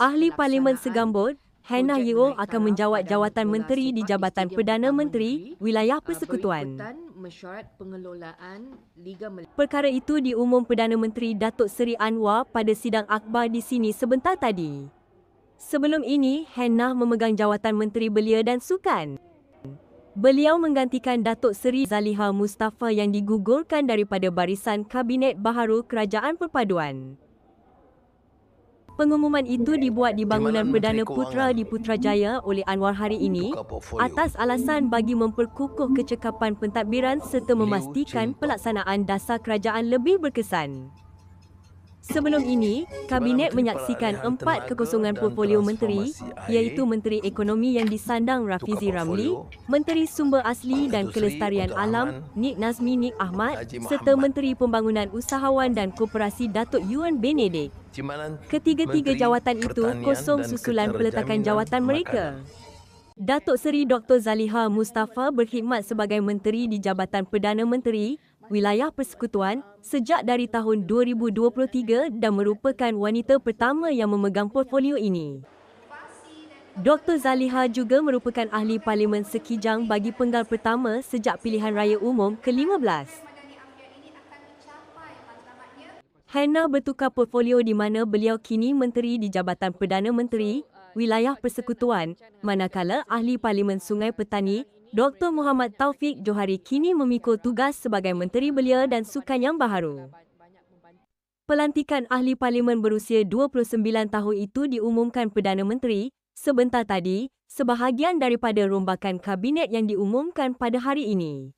Ahli Parlimen Segambut, Hannah Yeo akan menjawat jawatan menteri di Jabatan Perdana Menteri Wilayah ah, Persekutuan. Perkara itu diumum Perdana Menteri Datuk Seri Anwar pada sidang akhbar di sini sebentar tadi. Sebelum ini, Hannah memegang jawatan Menteri Belia dan Sukan. Beliau menggantikan Datuk Seri Zaliha Mustafa yang digugurkan daripada barisan Kabinet Baharu Kerajaan Perpaduan. Pengumuman itu dibuat di bangunan Perdana Putra di Putrajaya oleh Anwar hari ini atas alasan bagi memperkukuh kecekapan pentadbiran serta memastikan pelaksanaan dasar kerajaan lebih berkesan. Sebelum ini, Kabinet menyaksikan empat kekosongan portfolio menteri iaitu Menteri Ekonomi yang disandang Rafizi Ramli, Menteri Sumber Asli dan Kelestarian Alam Nik Nazmi Nik Ahmad serta. Menteri Pembangunan Usahawan dan Koperasi Datuk Yuan Benedict. Ketiga-tiga jawatan itu kosong susulan peletakan jawatan mereka. Datuk Seri Dr. Zaliha Mustafa berkhidmat sebagai menteri di Jabatan Perdana Menteri Wilayah Persekutuan sejak dari tahun 2023 dan merupakan wanita pertama yang memegang portfolio ini. Dr. Zaliha juga merupakan ahli parlimen sekijang bagi penggal pertama sejak pilihan raya umum ke-15. Hannah bertukar portfolio di mana beliau kini menteri di Jabatan Perdana Menteri Wilayah Persekutuan, manakala ahli Parlimen Sungai Petani Dr. Muhammad Taufik Johari kini memikul tugas sebagai Menteri Belia dan Sukan yang baharu. Pelantikan ahli parlimen berusia 29 tahun itu diumumkan Perdana Menteri sebentar tadi sebahagian daripada rombakan kabinet yang diumumkan pada hari ini.